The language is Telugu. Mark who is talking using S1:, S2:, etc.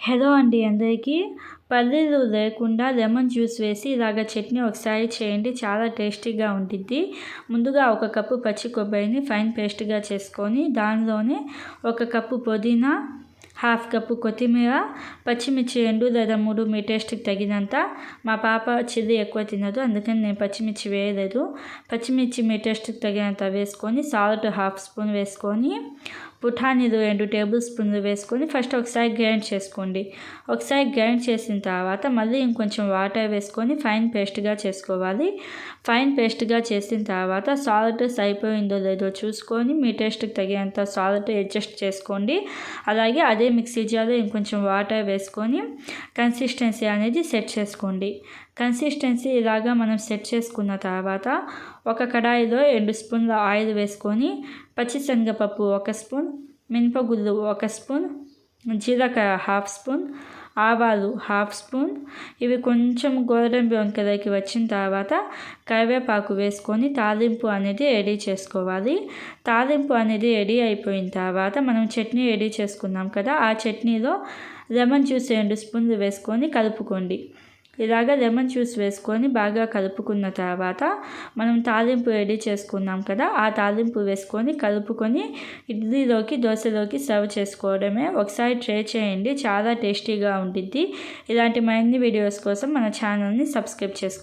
S1: హలో అండి అందరికీ. పల్లీలు లేకుండా లెమన్ జ్యూస్ వేసి ఇలాగ చట్నీ ఒకసారి చేయండి చాలా టేస్టీగా ఉంటుంది ముందుగా ఒక కప్పు పచ్చి కొబ్బరిని ఫైన్ పేస్ట్గా చేసుకొని దానిలోనే ఒక కప్పు పుదీనా హాఫ్ కప్పు కొత్తిమీర పచ్చిమిర్చి రెండు లేదా మూడు మీ టేస్ట్కి తగినంత. మా పాప చిల్లి ఎక్కువ తినదు అందుకని నేను పచ్చిమిర్చి వేయలేదు. పచ్చిమిర్చి మీ టేస్ట్కి తగినంత వేసుకొని సాల్ట్ హాఫ్ స్పూన్ వేసుకొని పుఠానీలు రెండు టేబుల్ స్పూన్లు వేసుకొని ఫస్ట్ ఒకసారి గ్రైండ్ చేసుకోండి. ఒకసారి గ్రైండ్ చేసిన తర్వాత మళ్ళీ ఇంకొంచెం వాటర్ వేసుకొని ఫైన్ పేస్ట్గా చేసుకోవాలి. ఫైన్ పేస్ట్గా చేసిన తర్వాత సాల్ట్ సరిపోయిందో లేదో చూసుకొని మీ టేస్ట్కి తగినంత సాల్ట్ అడ్జస్ట్ చేసుకోండి. అలాగే అదే మిక్సీ జార్లో ఇంకొంచెం వాటర్ వేసుకొని కన్సిస్టెన్సీ అనేది సెట్ చేసుకోండి. కన్సిస్టెన్సీ ఇలాగా మనం సెట్ చేసుకున్న తర్వాత ఒక కడాయిలో రెండు స్పూన్ల ఆయిల్ వేసుకొని పచ్చిశనగపప్పు ఒక స్పూన్ మినపగుళ్ళు ఒక స్పూన్ జీలకర్ర హాఫ్ స్పూన్ ఆవాలు హాఫ్ స్పూన్. ఇవి కొంచెం గోల్డెన్ బ్రౌన్ కలర్కి వచ్చిన తర్వాత కరివేపాకు వేసుకొని తాలింపు అనేది రెడీ చేసుకోవాలి. తాలింపు అనేది రెడీ అయిపోయిన తర్వాత మనం చట్నీ రెడీ చేసుకున్నాం కదా ఆ చట్నీలో లెమన్ జ్యూస్ రెండు స్పూన్లు వేసుకొని కలుపుకోండి. ఇలాగ లెమన్ జ్యూస్ వేసుకొని బాగా కలుపుకున్న తర్వాత మనం తాలింపు రెడీ చేసుకున్నాం కదా ఆ తాలింపు వేసుకొని కలుపుకొని ఇడ్లీలోకి దోశలోకి సర్వ్ చేసుకోవడమే. ఒకసారి ట్రై చేయండి చాలా టేస్టీగా ఉంటుంది ఇలాంటి మరిన్ని వీడియోస్ కోసం మన ఛానల్ని సబ్స్క్రైబ్ చేసుకోండి.